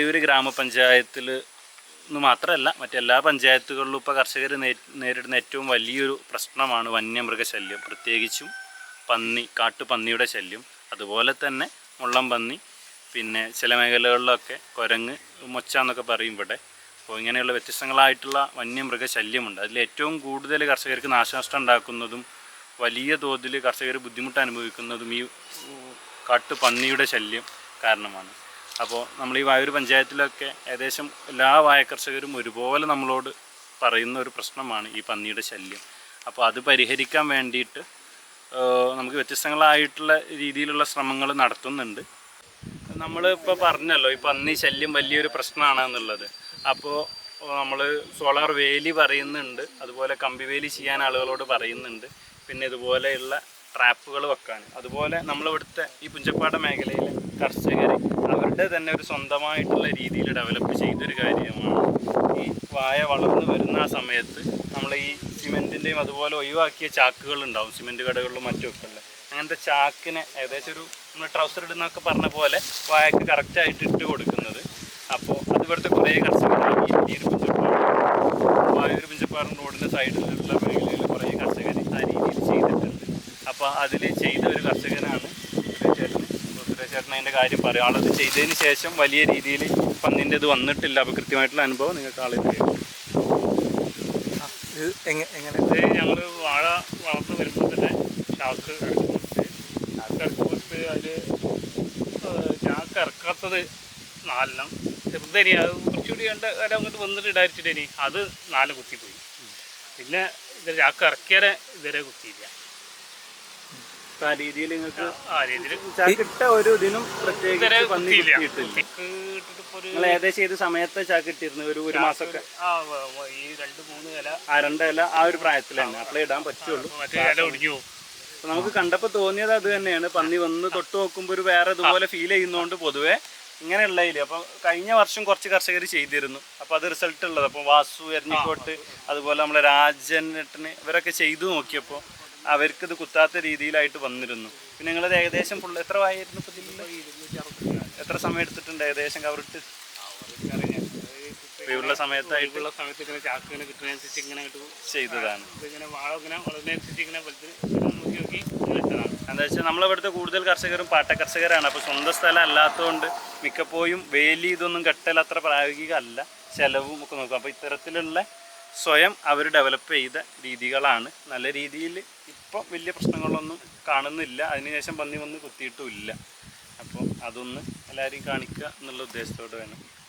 വായൂർ ഗ്രാമപഞ്ചായത്തിൽ എന്ന് മാത്രമല്ല മറ്റെല്ലാ പഞ്ചായത്തുകളിലും ഇപ്പോൾ കർഷകർ നേരിടുന്ന ഏറ്റവും വലിയൊരു പ്രശ്നമാണ് വന്യമൃഗശല്യം. പ്രത്യേകിച്ചും പന്നി കാട്ടുപന്നിയുടെ ശല്യം. അതുപോലെ തന്നെ മുള്ളം പന്നി പിന്നെ ചില മേഖലകളിലൊക്കെ കുരങ്ങ് മൊച്ച എന്നൊക്കെ പറയും ഇവിടെ. അപ്പോൾ ഇങ്ങനെയുള്ള വ്യത്യസ്തങ്ങളായിട്ടുള്ള വന്യമൃഗ ശല്യമുണ്ട് അതിൽ ഏറ്റവും കൂടുതൽ കർഷകർക്ക് നാശനഷ്ടം ഉണ്ടാക്കുന്നതും വലിയ തോതിൽ കർഷകർ ബുദ്ധിമുട്ട് അനുഭവിക്കുന്നതും ഈ കാട്ടുപന്നിയുടെ ശല്യം കാരണമാണ്. അപ്പോൾ നമ്മൾ ഈ വായൂർ പഞ്ചായത്തിലൊക്കെ ഏകദേശം എല്ലാ വായ കർഷകരും ഒരുപോലെ നമ്മളോട് പറയുന്ന ഒരു പ്രശ്നമാണ് ഈ പന്നിയുടെ ശല്യം. അപ്പോൾ അത് പരിഹരിക്കാൻ വേണ്ടിയിട്ട് നമുക്ക് വ്യത്യസ്തങ്ങളായിട്ടുള്ള രീതിയിലുള്ള ശ്രമങ്ങൾ നടത്തുന്നുണ്ട്. നമ്മൾ ഇപ്പോൾ പറഞ്ഞല്ലോ ഈ പന്നി ശല്യം വലിയൊരു പ്രശ്നമാണ് എന്നുള്ളത് അപ്പോൾ നമ്മൾ സോളാർ വേലി പറയുന്നുണ്ട് അതുപോലെ കമ്പിവേലി ചെയ്യാൻ ആളുകളോട് പറയുന്നുണ്ട്. പിന്നെ ഇതുപോലെയുള്ള ട്രാപ്പുകൾ വെക്കാൻ അതുപോലെ നമ്മളിവിടുത്തെ ഈ പുഞ്ചപ്പാട മേഖലയിൽ കർഷകർ അവരുടെ തന്നെ ഒരു സ്വന്തമായിട്ടുള്ള രീതിയിൽ ഡെവലപ്പ് ചെയ്തൊരു കാര്യമാണ്. ഈ വായ വളർന്നു വരുന്ന ആ സമയത്ത് നമ്മൾ ഈ സിമെന്റിന്റെയും അതുപോലെ ഒഴിവാക്കിയ ചാക്കുകൾ ഉണ്ടാവും സിമെന്റ് കടകളിലും മറ്റുമൊക്കെ ഉള്ള അങ്ങനത്തെ ചാക്കിനെ ഏകദേശം ഒരു നമ്മൾ ട്രൗസർ ഇടുന്നൊക്കെ പറഞ്ഞ പോലെ വായക്ക് കറക്റ്റായിട്ട് ഇട്ട് കൊടുക്കുന്നത്. അപ്പോൾ അത് ഇവിടുത്തെ കുറേ കർഷകർ ഈ ഒരു പുഞ്ചപ്പാടും വായൂർ പുഞ്ചപ്പാടൻ റോഡിന്റെ സൈഡിലുള്ള മേഖലയിൽ കുറേ കർഷകർ ആ രീതിയിൽ ചെയ്തിട്ടുണ്ട് അപ്പോൾ അതിൽ ചെയ്ത ഒരു കർഷകനാണ് ചേട്ടൻ ചേട്ടൻ അതിന്റെ കാര്യം പറയും. ആളത് ചെയ്തതിന് ശേഷം വലിയ രീതിയിൽ പന്നിന്റെ ഇത് വന്നിട്ടില്ല. അപ്പോൾ കൃത്യമായിട്ടുള്ള അനുഭവം നിങ്ങൾക്ക് ആളിൽ ഇത് എങ്ങനെ? ഞങ്ങൾ വാഴ വളർന്നു വരുമ്പോൾ തന്നെ ചാക്ക് കൊടുത്ത് ചാക്ക് അതിൽ ചാക്ക് ഇറക്കാത്തത് നാലെണ്ണം. ചെറുതരി അത് കുറച്ചുകൂടി കണ്ട അത് അങ്ങോട്ട് വന്നിട്ട് ഇടാരിച്ചിട്ടേനി അത് നാല് കുത്തിപ്പോയി. പിന്നെ ഇത് ചാക്ക് ഇറക്കിയാലേ ഇതുവരെ കുത്തിയില്ല. ആ രീതിയിൽ നിങ്ങൾക്ക് ആ രീതിയിൽ. ചാക്കിട്ട ഒരു ഇതിനും പ്രത്യേകിച്ച് പന്നി നിങ്ങൾ ഏകദേശം ഏത് സമയത്ത് ചാക്ക് ഇട്ടിരുന്നു? ഒരു ഒരു മാസമൊക്കെ. ആ ഈ രണ്ട് മൂന്ന് ഇല. ആ രണ്ടല്ല ആ ഒരു പ്രായത്തിൽ അപ്ലൈ ഇടാൻ പറ്റുള്ളൂ. മറ്റേ ഇല ഒടിഞ്ഞു നമുക്ക് കണ്ടപ്പോ തോന്നിയത് അത് തന്നെയാണ്. പന്നി വന്ന് തൊട്ട് നോക്കുമ്പോൾ ഒരു വേറെ ഇതുപോലെ ഫീൽ ചെയ്യുന്നതുകൊണ്ട് പൊതുവേ ഇങ്ങനെയുള്ളതിൽ അപ്പൊ കഴിഞ്ഞ വർഷം കുറച്ച് കർഷകർ ചെയ്തിരുന്നു. അപ്പൊ അത് റിസൾട്ട് ഉള്ളത്. അപ്പൊ വാസു എരഞ്ഞിക്കോട്ട് അതുപോലെ നമ്മളെ രാജൻ ഇവരൊക്കെ ചെയ്തു നോക്കിയപ്പോൾ അവർക്ക് ഇത് കുത്താത്ത രീതിയിലായിട്ട് വന്നിരുന്നു. പിന്നെ നിങ്ങളത് ഏകദേശം ഫുൾ എത്ര വായിരുന്നു എത്ര സമയം എടുത്തിട്ടുണ്ട്? ഏകദേശം കവറിട്ട് ഒഴിവുള്ള സമയത്തായിട്ട്? ഉള്ള സമയത്ത് ഇങ്ങനെ ചാക്ക് ഇങ്ങനെ കിട്ടുന്നതനുസരിച്ച് ഇങ്ങനെ ചെയ്തതാണ്. ഇങ്ങനെ വാഴ ഇങ്ങനെ വളരുന്നതനുസരിച്ച് ഇങ്ങനെ നോക്കി നോക്കി ഇട്ടതാണ് എന്താ വെച്ചാൽ നമ്മളിവിടുത്തെ കൂടുതൽ കർഷകരും പാട്ട കർഷകരാണ് അപ്പോൾ സ്വന്തം സ്ഥലം അല്ലാത്തതുകൊണ്ട് മിക്കപ്പോഴും വേലി ഇതൊന്നും കെട്ടൽ അത്ര പ്രായോഗികമല്ല. ചെലവും ഒക്കെ നോക്കും. അപ്പോൾ ഇത്തരത്തിലുള്ള സ്വയം അവർ ഡെവലപ്പ് ചെയ്ത രീതികളാണ്. നല്ല രീതിയിൽ ഇപ്പം വലിയ പ്രശ്നങ്ങളൊന്നും കാണുന്നില്ല. അതിനുശേഷം പന്നി വന്ന് കുത്തിയിട്ടും ഇല്ല. അപ്പോൾ അതൊന്ന് എല്ലാവരെയും കാണിക്കുക എന്നുള്ള ഉദ്ദേശത്തോടെ വേണം.